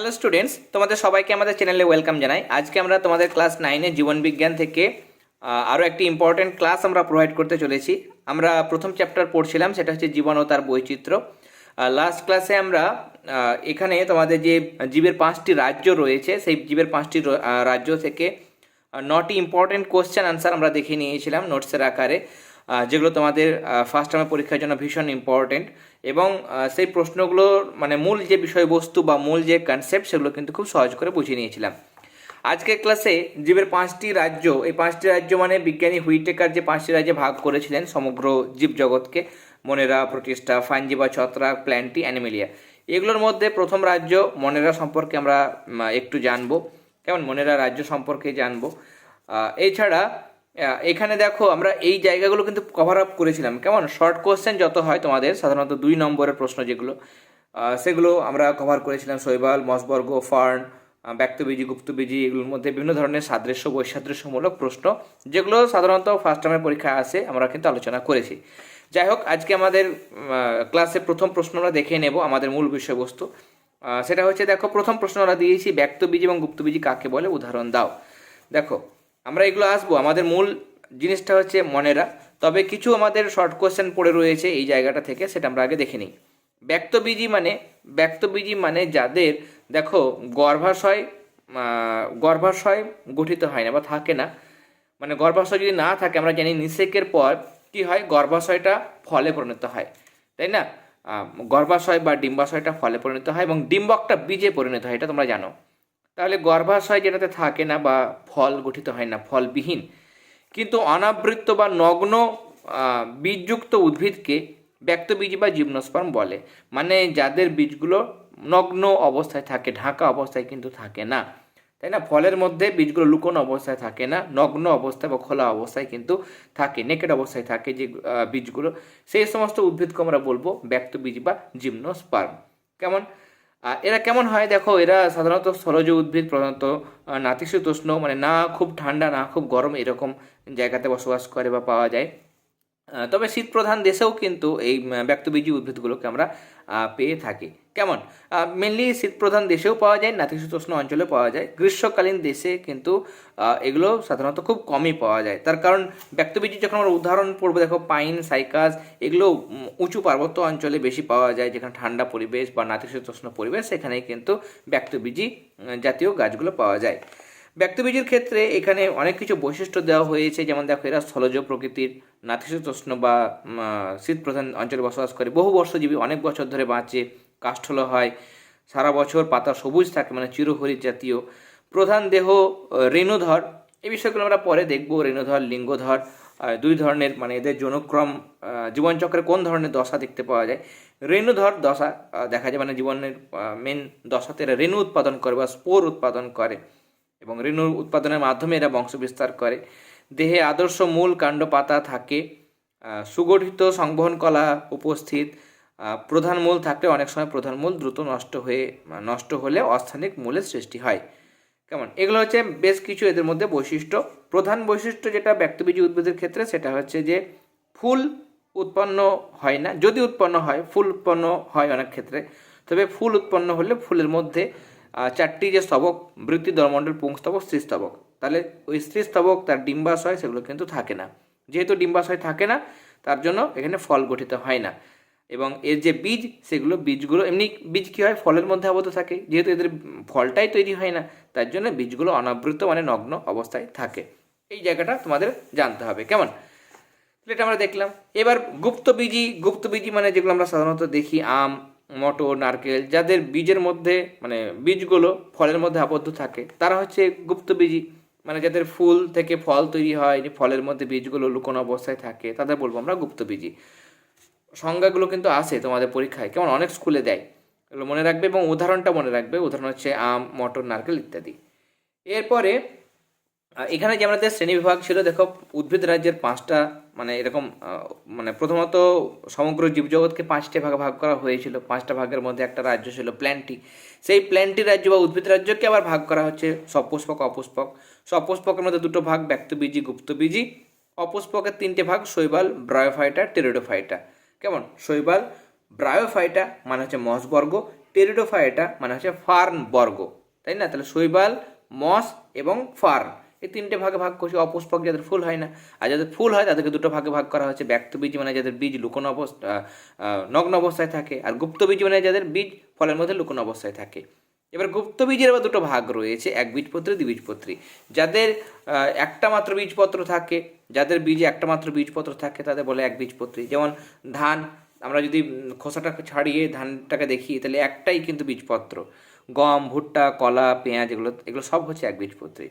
Hello students তোমাদের সবাইকে আমাদের চ্যানেলে ওয়েলকাম জানাই। আজকে আমরা তোমাদের ক্লাস নাইনে জীবনবিজ্ঞান থেকে আরও একটি ইম্পর্টেন্ট ক্লাস আমরা প্রোভাইড করতে চলেছি। আমরা প্রথম চ্যাপ্টার পড়ছিলাম, সেটা হচ্ছে জীবন ও তার বৈচিত্র্য। লাস্ট ক্লাসে আমরা এখানে তোমাদের যে জীবের পাঁচটি রাজ্য রয়েছে, সেই জীবের পাঁচটি রাজ্য থেকে নটি ইম্পর্টেন্ট কোশ্চেন আনসার আমরা দেখে নিয়েছিলাম নোটসের আকারে। যেগুলো তোমাদের ফার্স্ট টার্মের পরীক্ষার জন্য ভীষণ ইম্পর্টেন্ট এবং সেই প্রশ্নগুলোর মানে মূল যে বিষয়বস্তু বা মূল যে কনসেপ্ট সেগুলো কিন্তু খুব সহজ করে বুঝিয়ে নিয়েছিলাম। আজকের ক্লাসে জীবের পাঁচটি রাজ্য, এই পাঁচটি রাজ্য মানে বিজ্ঞানী হুইটেকার যে পাঁচটি রাজ্যে ভাগ করেছিলেন সমগ্র জীবজগৎকে মনেরা, প্রোটিস্টা ফাঞ্জিবা ছত্রাক, প্ল্যান্টি, অ্যানিমেলিয়া। এগুলোর মধ্যে প্রথম রাজ্য মনেরা সম্পর্কে আমরা একটু জানব। কেমন? মনেরা রাজ্য সম্পর্কে জানব। এছাড়া এখানে দেখো, আমরা এই জায়গাগুলো কিন্তু কভার আপ করেছিলাম। কেমন? শর্ট কোশ্চেন যত হয় তোমাদের, সাধারণত দুই নম্বরের প্রশ্ন যেগুলো সেগুলো আমরা কভার করেছিলাম। শৈবাল, মসবর্গ, ফার্ন ব্যক্তবীজি, গুপ্তবীজি, এগুলোর মধ্যে বিভিন্ন ধরনের সাদৃশ্য, বৈসাদৃশ্যমূলক প্রশ্ন, যেগুলো সাধারণত ফার্স্ট টার্মের পরীক্ষায় আসে, আমরা কিন্তু আলোচনা করেছি। যাই হোক, আজকে আমাদের ক্লাসে প্রথম প্রশ্ন আমরা দেখে নেব, আমাদের মূল বিষয়বস্তু। সেটা হচ্ছে, দেখো, প্রথম প্রশ্ন আমরা দিয়েছি, ব্যক্তবীজি এবং গুপ্তবীজি কাকে বলে? উদাহরণ দাও। দেখো আমরা এগুলো আসব। আমাদের মূল জিনিসটা হচ্ছে মনেরা। তবে কিছু আমাদের শর্ট কোয়েশ্চেন পড়ে রয়েছে এই জায়গাটা থেকে, সেটা আমরা আগে দেখে নিই। ব্যক্তবীজি মানে ব্যক্তবীজি মানে যাদের, দেখো, গর্ভাশয় গর্ভাশয় গঠিত হয় না বা থাকে না। মানে গর্ভাশয় যদি না থাকে, আমরা জানি নিষেকের পর কি হয়? গর্ভাশয়টা ফলে পরিণত হয়। তাই না? গর্ভাশয় বা ডিম্বাশয়টা ফলে পরিণত হয় এবং ডিম্বকটা বীজে পরিণত হয়, এটা তোমরা জানো। তাহলে গর্ভাশয় যেটাতে থাকে না বা ফল গঠিত হয় না, ফলবিহীন, কিন্তু অনাবৃত্ত বা নগ্ন বীজযুক্ত উদ্ভিদকে ব্যক্তবীজ বা জিমনোস্পার্ম বলে। মানে যাদের বীজগুলো নগ্ন অবস্থায় থাকে, ঢাকা অবস্থায় কিন্তু থাকে না। তাই না? ফলের মধ্যে বীজগুলো লুকোনো অবস্থায় থাকে না, নগ্ন অবস্থায় বা খোলা অবস্থায় কিন্তু থাকে, নেকেড অবস্থায় থাকে যে বীজগুলো। সেই সমস্ত উদ্ভিদকে আমরা বলব ব্যক্তবীজ বা জিমনোস্পার্ম কেমন? এরা কেমন হয়? দেখো, এরা সাধারণত স্থলজ উদ্ভিদ প্রধানত নাতিশীতোষ্ণ মানে না খুব ঠান্ডা, না খুব গরম এরকম জায়গাতে বসবাস করে বা পাওয়া যায়। তবে শীত প্রধান দেশেও কিন্তু এই ব্যক্তবীজী উদ্ভিদগুলোকে আমরা পেয়ে থাকি। কেমন? মেনলি শীত প্রধান দেশেও পাওয়া যায়, নাতিশীতোষ্ণ অঞ্চলেও পাওয়া যায়। গ্রীষ্মকালীন দেশে কিন্তু এগুলো সাধারণত খুব কমই পাওয়া যায়। তার কারণ ব্যক্তবীজী যখন আমরা উদাহরণ পড়ব, দেখো, পাইন, সাইকাস, এগুলো উঁচু পার্বত্য অঞ্চলে বেশি পাওয়া যায়, যেখানে ঠান্ডা পরিবেশ বা নাতিশীতোষ্ণ পরিবেশ সেখানে কিন্তু ব্যক্তবীজী জাতীয় গাছগুলো পাওয়া যায়। ব্যক্তবীজের ক্ষেত্রে এখানে অনেক কিছু বৈশিষ্ট্য দেওয়া হয়েছে। যেমন দেখো, এরা স্থলজ প্রকৃতির নাতিশীতোষ্ণ বা শীত প্রধান অঞ্চলে বসবাস করে। বহু বর্ষজীবী অনেক বছর ধরে বাঁচে কাষ্ঠল হয়। সারা বছর পাতা সবুজ থাকে মানে চিরহরিৎ জাতীয়। প্রধান দেহ রেণুধর। এই বিষয়গুলো আমরা পরে দেখব। রেণুধর, লিঙ্গধর দুই ধরনের মানে এদের জনক্রম জীবনচক্রে কোন ধরনের দশা দেখতে পাওয়া যায়? রেণুধর দশা দেখা যায় মানে জীবনের মেন দশাতে রেণু উৎপাদন করে বা স্পোর উৎপাদন করে। এবং রেণু উৎপাদনের মাধ্যমে এরা বংশ বিস্তার করে। দেহে আদর্শ মূল কাণ্ড পাতা থাকে। সুগঠিত সংবহন কলা উপস্থিত। প্রধান মূল থাকলে অনেক সময় প্রধান মূল দ্রুত নষ্ট হয়ে, নষ্ট হলে অস্থানিক মূলের সৃষ্টি হয়। কেমন? এগুলো হচ্ছে বেশ কিছু এদের মধ্যে বৈশিষ্ট্য। প্রধান বৈশিষ্ট্য যেটা ব্যক্তবীজী উদ্ভিদের ক্ষেত্রে, সেটা হচ্ছে যে ফুল উৎপন্ন হয় না। যদি উৎপন্ন হয়, ফুল উৎপন্ন হয় অনেক ক্ষেত্রে। তবে ফুল উৎপন্ন হলে ফুলের মধ্যে চারটি যে স্তবক, বৃত্তি, দলমণ্ডল পুংস্তবক স্ত্রীস্তবক তাহলে ওই স্ত্রীস্তবক তার ডিম্বাশয়, সেগুলো কিন্তু থাকে না। যেহেতু ডিম্বাশয় থাকে না, তার জন্য এখানে ফল গঠিত হয় না। এবং এর যে বীজ, সেগুলো বীজগুলো, এমনি বীজ কী হয়? ফলের মধ্যে আবদ্ধ থাকে। যেহেতু এদের ফলটাই তৈরি হয় না, তার জন্য বীজগুলো অনাবৃত মানে নগ্ন অবস্থায় থাকে। এই জায়গাটা তোমাদের জানতে হবে, কেমন? এটা আমরা দেখলাম। এবার গুপ্তবীজি গুপ্তবীজি মানে যেগুলো আমরা সাধারণত দেখি, আম মটর, নারকেল যাদের বীজের মধ্যে মানে বীজগুলো ফলের মধ্যে আবদ্ধ থাকে, তারা হচ্ছে গুপ্তবীজি মানে যাদের ফুল থেকে ফল তৈরি হয় যে ফলের মধ্যে বীজগুলো লুকোনো অবস্থায় থাকে, তাদের বলব আমরা গুপ্তবীজি সংজ্ঞাগুলো কিন্তু আসে তোমাদের পরীক্ষায়, কেমন অনেক স্কুলে দেয়। এগুলো মনে রাখবে এবং উদাহরণটা মনে রাখবে, উদাহরণ হচ্ছে আম, মটর, নারকেল ইত্যাদি। এরপরে এখানে যে আমাদের শ্রেণি বিভাগ ছিল, দেখো, উদ্ভিদ রাজ্যের পাঁচটা মানে এরকম মানে প্রথমত সমগ্র জীবজগৎকে পাঁচটা ভাগে ভাগ করা হয়েছিল। পাঁচটা ভাগের মধ্যে একটা রাজ্য ছিল প্ল্যান্টি। সেই প্ল্যান্টি রাজ্য বা উদ্ভিদ রাজ্যকে আবার ভাগ করা হচ্ছে, সপুষ্পক, অপুষ্পক। সপুষ্পকের মধ্যে দুটো ভাগ, ব্যক্তবীজি, গুপ্তবীজি। অপুষ্পকের তিনটে ভাগ, শৈবাল ব্রায়োফাইটা টেরিডোফাইটা কেমন? শৈবাল ব্রায়োফাইটা মানে হচ্ছে মসবর্গ টেরিডোফাইটা মানে হচ্ছে ফার্ন বর্গ। তাই না? তাহলে শৈবাল, মস এবং ফার্ন। এই তিনটে ভাগে ভাগ করছি অপুষ্পক যাদের ফুল হয় না আর যাদের ফুল হয় তাদেরকে দুটো ভাগে ভাগ করা হচ্ছে। ব্যক্ত বীজ মানে যাদের বীজ লুকোনো অবস্থা নগ্ন অবস্থায় থাকে আর গুপ্ত বীজ মানে যাদের বীজ ফলের মধ্যে লুকোনো অবস্থায় থাকে। এবার গুপ্ত বীজের আবার দুটো ভাগ রয়েছে এক বীজপত্রী দ্বিবীজপত্রী যাদের একটা মাত্র বীজপত্র থাকে যাদের বীজে একটা মাত্র বীজপত্র থাকে তাদের বলে এক বীজপত্রী। যেমন ধান আমরা যদি উম, খোসাটাকে ছাড়িয়ে ধানটাকে দেখি তাহলে একটাই কিন্তু বীজপত্র। গম ভুট্টা কলা পেঁয়াজ এগুলো এগুলো সব হচ্ছে এক বীজপত্রী।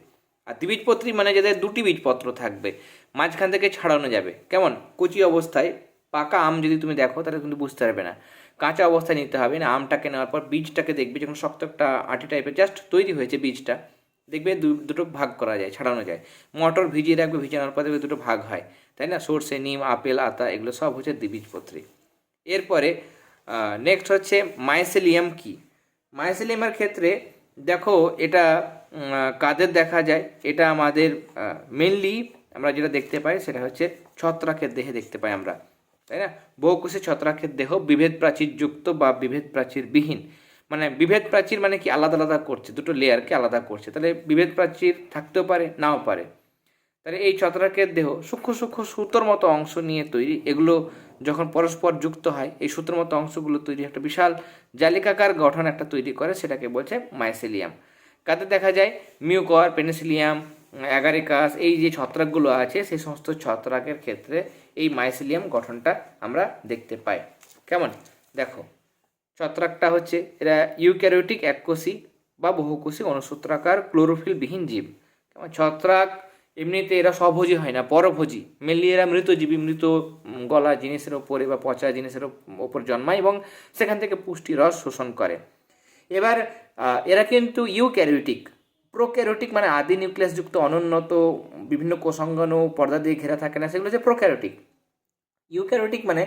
আর দ্বিবীজপত্রী মানে যাদের দুটি বীজপত্র থাকবে, মাঝখান থেকে ছাড়ানো যাবে। কেমন? কুচি অবস্থায় পাকা আম যদি তুমি দেখো, তাহলে কিন্তু বুঝতে পারবে না। কাঁচা অবস্থায় নিতে হবে। না, আমটাকে নেওয়ার পর বীজটাকে দেখবে, যখন শক্ত একটা আটি টাইপের জাস্ট তৈরি হয়েছে বীজটা, দেখবে দুটো ভাগ করা যায়, ছাড়ানো যায়। মটর ভিজিয়ে রাখবে, ভিজানোর পর দেখবে দুটো ভাগ হয়। তাই না? সর্ষে, নিম, আপেল, আতা, এগুলো সব হচ্ছে দ্বিবীজপত্রী। এরপরে নেক্সট হচ্ছে মাইসেলিয়াম কি? মাইসেলিয়ামের ক্ষেত্রে দেখো, এটা কাদের দেখা যায়? এটা আমাদের মেনলি আমরা যেটা দেখতে পাই সেটা হচ্ছে ছত্রাকের দেহে দেখতে পাই আমরা, তাই না? বহুকোষী ছত্রাকের দেহ বিভেদ প্রাচীর যুক্ত বা বিভেদ প্রাচীর বিহীন। মানে বিভেদ প্রাচীর মানে কি? আলাদা আলাদা করছে, দুটো লেয়ারকে আলাদা করছে। তাহলে বিভেদ প্রাচীর থাকতেও পারে, নাও পারে। তাহলে এই ছত্রাকের দেহ সূক্ষ্ম সূক্ষ্ম, সুতোর মতো অংশ নিয়ে তৈরি। এগুলো যখন পরস্পর যুক্ত হয়, এই সুতোর মতো অংশগুলো তৈরি একটা বিশাল জালিকাকার গঠন একটা তৈরি করে, সেটাকে বলছে মাইসেলিয়াম কাদের দেখা যায়? মিউকর পেনিসিলিয়াম অ্যাগারিকাস এই যে ছত্রাকগুলো আছে, সেই সমস্ত ছত্রাকের ক্ষেত্রে এই মাইসিলিয়াম গঠনটা আমরা দেখতে পাই। কেমন? দেখো, ছত্রাকটা হচ্ছে, এরা ইউক্যারিওটিক এককোষী বা বহুকোষী অনুসূত্রাকার ক্লোরোফিলবিহীন জীব। কেমন? ছত্রাক এমনিতে এরা স্বভোজী হয় না পরভোজী মেনলি এরা মৃতজীবী মৃত গলা জিনিসের ওপরে বা পচা জিনিসের ওপর জন্মায় এবং সেখান থেকে পুষ্টি রস শোষণ করে। এবার এরা কিন্তু ইউক্যারিওটিক। প্রোক্যারিওটিক মানে আদি নিউক্লিয়াসযুক্ত অনুন্নত বিভিন্ন কোষাঙ্গন পর্দা দিয়ে ঘেরা থাকে না সেগুলো হচ্ছে প্রোক্যারিওটিক। ইউক্যারিওটিক মানে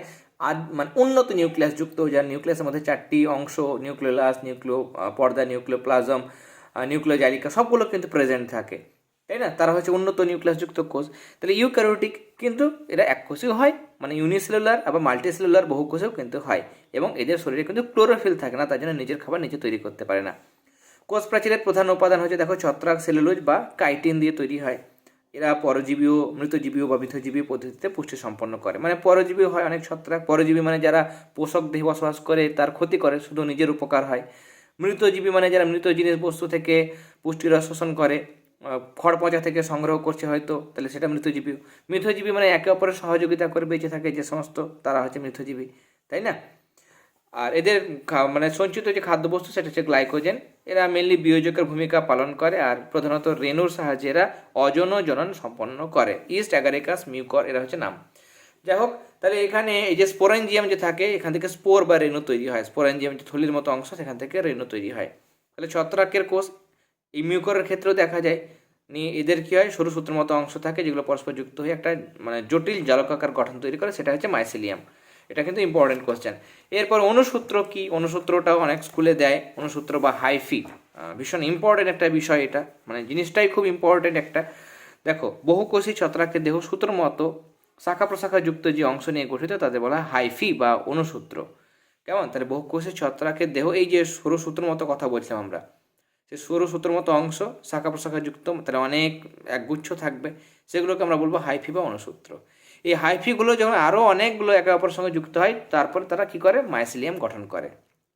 মানে উন্নত নিউক্লিয়াস যুক্ত যার নিউক্লিয়াসের মধ্যে চারটি অংশ নিউক্লিওলাস নিউক্লিও আহ, পর্দা নিউক্লিওপ্লাজম নিউক্লিও জালিকা সবগুলো কিন্তু প্রেজেন্ট থাকে। তাই না? তারা হচ্ছে উন্নত নিউক্লিয়াস যুক্ত কোষ। তাহলে ইউক্যারিওটিক কিন্তু এরা এক কোষেও হয় মানে ইউনিসেলুলার, আবার মাল্টিসেলুলার বহু কোষেও কিন্তু হয় এবং এদের শরীরে কিন্তু ক্লোরোফিল থাকে না, তার জন্য নিজের খাবার নিজে তৈরি করতে পারে না। কোষ প্রাচীরের প্রধান উপাদান হচ্ছে, দেখো, ছত্রাক সেলুলোজ বা কাইটিন দিয়ে তৈরি হয়। এরা পরজীবীও, মৃতজীবীও বা বৃথজীবী পদ্ধতিতে পুষ্টি সম্পন্ন করে। মানে পরজীবী হয় অনেক ছত্রাক, পরজীবী মানে যারা পোষক দেহে বসবাস করে, তার ক্ষতি করে, শুধু নিজের উপকার হয়। মৃতজীবী মানে যারা মৃত জিনিস বস্তু থেকে পুষ্টির শোষণ করে। খড় পচা থেকে সংগ্রহ করছে হয়তো, তাহলে সেটা মৃতজীবী মৃতজীবী মানে একে অপরের সহযোগিতা করে বেঁচে থাকে যে সমস্ত, তারা হচ্ছে মৃতজীবী তাই না? আর এদের মানে সঞ্চিত যে খাদ্যবস্তু সেটা হচ্ছে গ্লাইকোজেন। এরা মেনলি বিয়োজকের ভূমিকা পালন করে আর প্রধানত রেণুর সাহায্যে এরা অজন জনন সম্পন্ন করে। ইস্ট অ্যাগারিকাস মিউকর এরা হচ্ছে নাম। যাই হোক, তাহলে এখানে এই যে স্পোরেঞ্জিয়াম যে থাকে, এখান থেকে স্পোর বা রেণু তৈরি হয়। স্পোরেঞ্জিয়াম যে থলির মতো অংশ, সেখান থেকে রেণু তৈরি হয়। তাহলে ছত্রাকের কোষ এই মিউকরের ক্ষেত্রেও দেখা যায় নিয়ে এদের কী হয়, সরু সূত্রের মতো অংশ থাকে যেগুলো পরস্পর যুক্ত হয়ে একটা মানে জটিল জালকাকার গঠন তৈরি করে, সেটা হচ্ছে মাইসিলিয়াম এটা কিন্তু ইম্পর্টেন্ট কোয়েশ্চেন এরপর অনুসূত্র কি? অনুসূত্রটাও অনেক স্কুলে দেয়, অনুসূত্র বা হাইফি ভীষণ ইম্পর্টেন্ট একটা বিষয় এটা। মানে জিনিসটাই খুব ইম্পর্টেন্ট একটা। দেখো, বহুকোষী ছত্রাকের দেহ সূত্র মতো শাখা প্রশাখা যুক্ত যে অংশ নিয়ে গঠিত, তাদের বলা হয় হাইফি বা অনুসূত্র। কেমন? তাহলে বহুকোষী ছত্রাকের দেহ, এই যে সরু সূত্র মতো কথা বলছিলাম আমরা সে সরু সূত্রের মতো অংশ শাখা প্রশাখা যুক্ত তাহলে অনেক একগুচ্ছ থাকবে। সেগুলোকে আমরা বলব হাইফি বা অনুসূত্র। এই হাইফিগুলো যখন আরও অনেকগুলো একে অপরের সঙ্গে যুক্ত হয়, তারপরে তারা কি করে? মাইসিলিয়াম গঠন করে।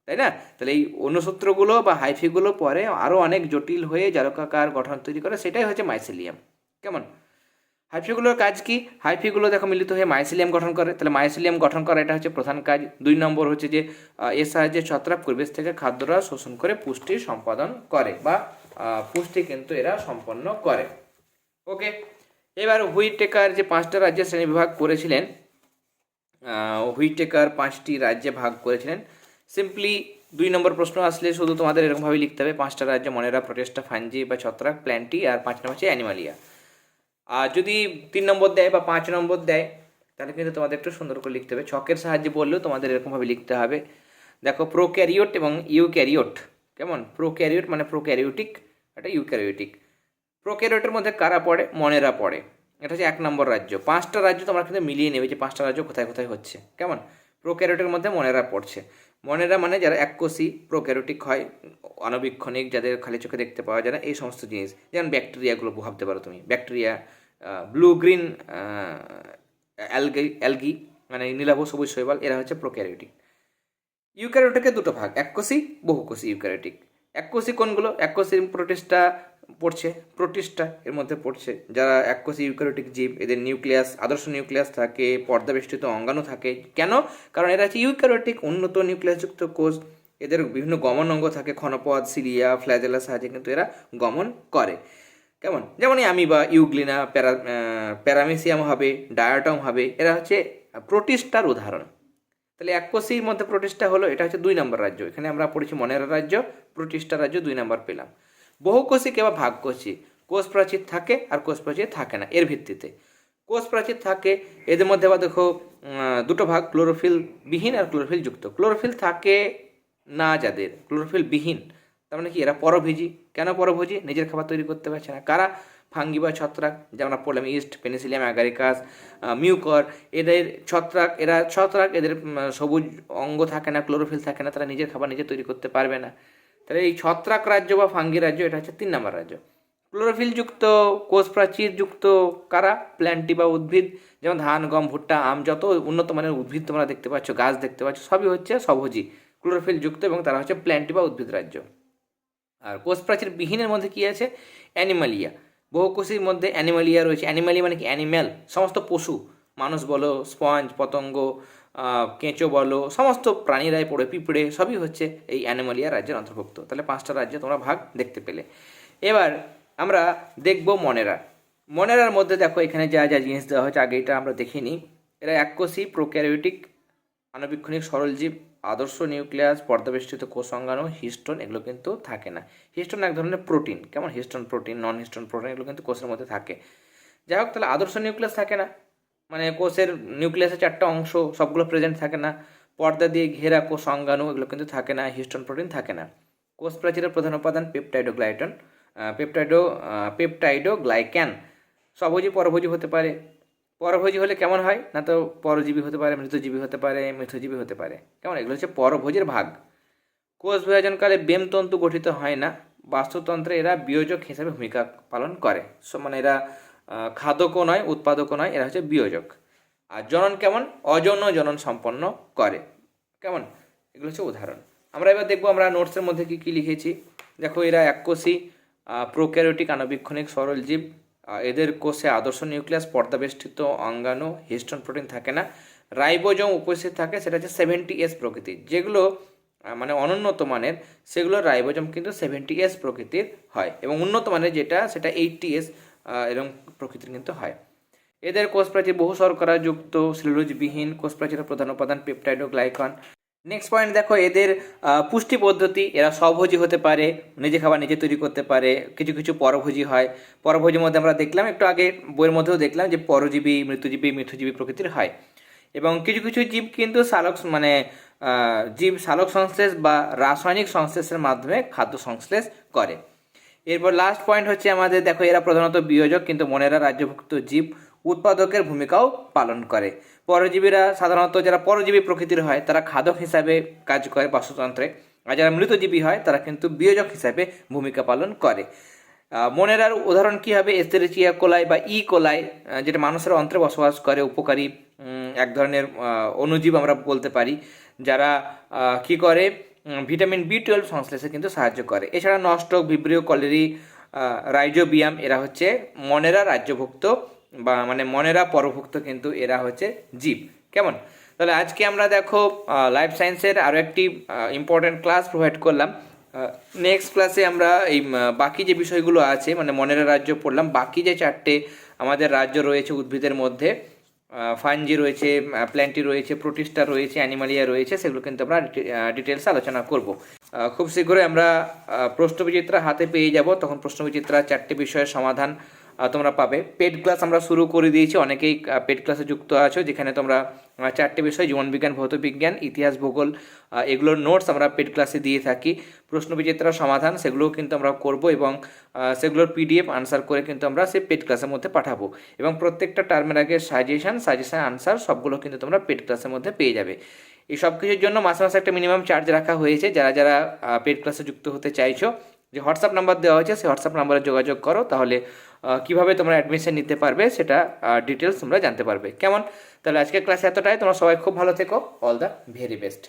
তাই না? তাহলে এই অনুসূত্রগুলো বা হাইফিগুলো পরে আরও অনেক জটিল হয়ে জারকাকার গঠন তৈরি করে, সেটাই হচ্ছে মাইসিলিয়াম। কেমন? হাইফিগুলোর কাজ কি? হাইফিগুলো দেখো মিলিত হয়ে মাইসিলিয়াম গঠন করে। তাহলে মাইসিলিয়াম গঠন করা এটা হচ্ছে প্রধান কাজ। দুই নম্বর হচ্ছে যে এর সাহায্যে ছত্রাক পরিবেশ থেকে খাদ্যরা শোষণ করে পুষ্টি সম্পাদন করে বা পুষ্টি কিন্তু এরা সম্পন্ন করে। ওকে এবার হুইটেকার যে পাঁচটা রাজ্যে শ্রেণীবিভাগ করেছিলেন আহ, হুইটেকার পাঁচটি রাজ্যে ভাগ করেছিলেন। সিম্পলি দুই নম্বর প্রশ্ন আসলে শুধু তোমাদের এরকমভাবে লিখতে হবে। পাঁচটা রাজ্য মনেরা প্রটেস্টা ফাঞ্জি বা ছত্রাক প্ল্যান্টি আর পাঁচ নম্বর হচ্ছে অ্যানিমালিয়া। আর যদি তিন নম্বর দেয় বা পাঁচ নম্বর দেয়, তাহলে কিন্তু তোমাদের একটু সুন্দর করে লিখতে হবে। ছকের সাহায্যে বললেও তোমাদের এরকমভাবে লিখতে হবে। দেখো প্রো প্রোক্যারিওট এবং ইউ ইউক্যারিওট কেমন? প্রো প্রোক্যারিওট মানে প্রো প্রোক্যারিওটিক এটা ইউক্যারিওটিক প্রোক্যারিওটের মধ্যে কারা পড়ে? মনেরা পড়ে। এটা হচ্ছে এক নম্বর রাজ্য। পাঁচটা রাজ্য তোমরা কিন্তু মিলিয়ে নেবে যে পাঁচটা রাজ্য কোথায় কোথায় হচ্ছে। কেমন? প্রো প্রোক্যারিওটের মধ্যে মনেরা পড়ছে। মনেরা মানে যারা এককোষী প্রোক্যারোটিক হয়, অনবীক্ষণিক, যাদের খালি চোখে দেখতে পাওয়া যায় না, এই সমস্ত জিনিস। যেমন ব্যাকটেরিয়াগুলো ভাবতে পারো তুমি। Bacteria blue green algae algae মানে নীলাভ সবুজ শৈবাল, এরা হচ্ছে প্রোক্যারিওটিক। ইউক্যারিওটিকের দুটো ভাগ এককোষী বহুকোষী ইউক্যারিওটিক। এককোষী কোনগুলো এককোষী প্রোটিস্টা পড়ছে প্রোটিস্টা এর মধ্যে পড়ছে। যারা এককোষী ইউক্যারিওটিক জীব, এদের নিউক্লিয়াস, আদর্শ নিউক্লিয়াস থাকে, পর্দাবেষ্টিত অঙ্গাণু থাকে। কেন? কারণ এরা হচ্ছে ইউক্যারিওটিক উন্নত নিউক্লিয়াসযুক্ত কোষ। এদের বিভিন্ন গমন অঙ্গ থাকে ক্ষণপদ সিলিয়া, ফ্ল্যাজেলার সাহায্যে কিন্তু এরা গমন করে। কেমন? যেমন আমি বা ইউগ্লিনা, প্যারা প্যারামেসিয়াম হবে, ডায়াটম হবে, এরা হচ্ছে প্রোটিস্টার উদাহরণ। তাহলে এককোষীর মধ্যে প্রতিষ্ঠা হলো, এটা হচ্ছে দুই নম্বর রাজ্য। এখানে আমরা পড়েছি মনের রাজ্য, প্রতিষ্ঠা রাজ্য দুই নম্বর পেলাম। বহু বহুকোষী কিংবা ভাগকোষী কোষ প্রাচীর থাকে আর কোষ প্রাচীর থাকে না, এর ভিত্তিতে। কোষ প্রাচীর থাকে, এদের মধ্যে আবার দেখো দুটো ভাগ, ক্লোরোফিল বিহীন আর ক্লোরোফিল যুক্ত। ক্লোরোফিল থাকে না যাদের, ক্লোরোফিল বিহীন। তার মানে কি, এরা পরভোজী। কেন পরভোজী? নিজের খাবার তৈরি করতে পারছে না। কারা? ফাঙ্গি বা ছত্রাক, যেমন আমরা পড়লাম ইস্ট, পেনিসিলিয়াম, অ্যাগারিকাস মিউকর, এদের ছত্রাক, এরা ছত্রাক, এদের সবুজ অঙ্গ থাকে না ক্লোরোফিল থাকে না, তারা নিজের খাবার নিজে তৈরি করতে পারবে না। তাহলে এই ছত্রাক রাজ্য বা ফাঙ্গি রাজ্য, এটা হচ্ছে তিন নম্বর রাজ্য। ক্লোরোফিল যুক্ত, কোষ প্রাচীর যুক্ত কারা? প্ল্যান্টি বা উদ্ভিদ, যেমন ধান, গম, ভুট্টা, আম, যত উন্নত মানের উদ্ভিদ তোমরা দেখতে পাচ্ছ, গাছ দেখতে পাচ্ছ, সবই হচ্ছে সবজি। ক্লোরোফিল যুক্ত এবং তারা হচ্ছে প্ল্যান্টি বা উদ্ভিদ রাজ্য। আর কোষ প্রাচীর বিহীনের মধ্যে কী আছে? অ্যানিমালিয়া। বহুকোষীর মধ্যে অ্যানিমালিয়া রয়েছে। অ্যানিমালিয়া মানে কি? অ্যানিম্যাল। সমস্ত পশু। মানুষ বলো, স্পঞ্জ, পতঙ্গ কেঁচো বলো, সমস্ত প্রাণীরাই পড়ে, পিঁপড়ে, সবই হচ্ছে এই অ্যানিমালিয়া রাজ্যের অন্তর্ভুক্ত। তাহলে পাঁচটা রাজ্যে তোমরা ভাগ দেখতে পেলে। এবার আমরা দেখব মনেরা। মনেরার মধ্যে দেখো, এখানে যা যা জিনিস দেওয়া হয়েছে আগে এটা আমরা দেখিনি। এরা এককোষী প্রোক্যারিওটিক সরল জীব আদর্শ নিউক্লিয়াস পর্দাবেষ্টিত কোষ অঙ্গাণু হিস্টোন, এগুলো কিন্তু থাকে না। হিস্টোন এক ধরনের প্রোটিন, কেমন? Histone protein non histone protein, এগুলো কিন্তু কোষের মধ্যে থাকে। যাই হোক, তাহলে আদর্শ নিউক্লিয়াস থাকে না। মানে কোষের নিউক্লিয়াসের চারটা অংশ, সবগুলো প্রেজেন্ট থাকে না। পর্দা দিয়ে ঘেরা কোষ অঙ্গাণু এগুলো কিন্তু থাকে না। হিস্টোন প্রোটিন থাকে না। কোষ প্রাচীরের প্রধান উপাদান পেপটাইডোগ্লাইটন। পেপটাইডো পেপটাইডো গ্লাইক্যান সবুজি, পরভোজী হতে পারে। পরভোজী হলে কেমন হয়? না তো পরজীবী হতে পারে, মৃতজীবী হতে পারে মৃতজীবী হতে পারে। কেমন? এগুলো হচ্ছে পরভোজের ভাগ। কোষ বিভাজনকালে বেমতন্তু গঠিত হয় না। বাস্তুতন্ত্রে এরা বিয়োজক হিসেবে ভূমিকা পালন করে। মানে এরা খাদকও নয়, উৎপাদকও নয়, এরা হচ্ছে বিয়োজক। আর জনন কেমন? অযৌন জনন সম্পন্ন করে। কেমন? এগুলো হচ্ছে উদাহরণ। আমরা এবার দেখব আমরা নোটসের মধ্যে কি কি লিখেছি। দেখো এরা এককোষী প্রোক্যারিওটিক আণুবীক্ষণিক সরল জীব এদের কোষে আদর্শ নিউক্লিয়াস, পর্দাবেষ্টিত অঙ্গাণু, হিস্টোন প্রোটিন থাকে না, রাইবোজম উপস্থিত থাকে, সেটা হচ্ছে সেভেন্টি এস প্রকৃতির যেগুলো মানে অনুন্নত মানের, সেগুলো রাইবোজম কিন্তু সেভেন্টি এস প্রকৃতির হয় এবং উন্নত মানের যেটা, সেটা এইটটি এস এরকম প্রকৃতির কিন্তু হয়। এদের কোষ প্রাচীর বহু শর্করা যুক্ত সেলুলোজবিহীন কোষ প্রাচীরের প্রধান উপাদান পেপটাইডো গ্লাইকন নেক্সট পয়েন্ট দেখো, এদের পুষ্টি পদ্ধতি, এরা স্বভোজী হতে পারে, নিজে খাবার নিজে তৈরি করতে পারে, কিছু কিছু পরভোজী হয়। পরভোজীর মধ্যে আমরা দেখলাম, একটু আগে বইয়ের মধ্যেও দেখলাম যে পরজীবী, মৃত্যুজীবী মিথুজীবী প্রকৃতির হয়। এবং কিছু কিছু জীব কিন্তু সালোক মানে জীব সালোক সংশ্লেষ বা রাসায়নিক সংশ্লেষের মাধ্যমে খাদ্য সংশ্লেষ করে। এরপর লাস্ট পয়েন্ট হচ্ছে আমাদের, দেখো, এরা প্রধানত বিয়োজক, কিন্তু মনেরা রাজ্যভুক্ত জীব উৎপাদকের ভূমিকাও পালন করে। পরজীবীরা সাধারণত যারা পরজীবী প্রকৃতির হয় তারা খাদক হিসাবে কাজ করে বাস্তুতন্ত্রে আর যারা মৃতজীবী হয় তারা কিন্তু বিয়োজক হিসাবে ভূমিকা পালন করে। মনেরার উদাহরণ কী হবে? এস্তেরিচিয়া কোলাই বা ই কোলাই যেটা মানুষের অন্ত্রে বসবাস করে উপকারী এক ধরনের আহ, অণুজীব আমরা বলতে পারি যারা কি করে? ভিটামিন বি টুয়েলভ সংশ্লেষে কিন্তু সাহায্য করে। এছাড়া নষ্টক ভিব্রিও কলেরি রাইজোবিয়াম এরা হচ্ছে মনেরা রাজ্যভুক্ত বা মানে মনেরা পরভুক্ত কিন্তু এরা হচ্ছে জীব। কেমন? তাহলে আজকে আমরা দেখো লাইফ সায়েন্সের আরও একটি ইম্পর্ট্যান্ট ক্লাস প্রোভাইড করলাম। নেক্সট ক্লাসে আমরা এই বাকি যে বিষয়গুলো আছে মানে মনেরা রাজ্য পড়লাম, বাকি যে চারটে আমাদের রাজ্য রয়েছে উদ্ভিদের মধ্যে ফানজি রয়েছে প্ল্যান্টি রয়েছে প্রোটিস্টা রয়েছে অ্যানিমালিয়া রয়েছে, সেগুলো কিন্তু আমরা ডিটেলস আলোচনা করব। খুব শীঘ্রই আমরা প্রশ্নবিচিত্রা হাতে পেয়ে যাব, তখন প্রশ্নবিচিত্রা চারটে বিষয়ের সমাধান তোমরা পাবে। পেড ক্লাস আমরা শুরু করে দিয়েছি। অনেকেই পেড ক্লাসে যুক্ত আছো, যেখানে তোমরা চারটে বিষয় জীবনবিজ্ঞান ভৌতবিজ্ঞান ইতিহাস, ভূগোল এগুলোর নোটস আমরা পেড ক্লাসে দিয়ে থাকি। প্রশ্ন প্রশ্নবিচিত্রার সমাধান, সেগুলোও কিন্তু আমরা করব এবং সেগুলোর পিডিএফ আনসার করে কিন্তু আমরা সেই পেড ক্লাসের মধ্যে পাঠাবো। এবং প্রত্যেকটা টার্মের আগে সাজেশান সাজেশন আনসার সবগুলো কিন্তু তোমরা পেড ক্লাসের মধ্যে পেয়ে যাবে। এই সব কিছুর জন্য মাসে মাসে একটা মিনিমাম চার্জ রাখা হয়েছে। যারা যারা পেড ক্লাসে যুক্ত হতে চাইছো, যে হোয়াটসঅ্যাপ নাম্বার দেওয়া হয়েছে, সেই হোয়াটসঅ্যাপ নাম্বারে যোগাযোগ করো। তাহলে কীভাবে তোমরা অ্যাডমিশন নিতে পারবে সেটা ডিটেলস তোমরা জানতে পারবে। কেমন? তাহলে আজকের ক্লাস এতটাই। তোমরা সবাই খুব ভালো থেকো। All the very best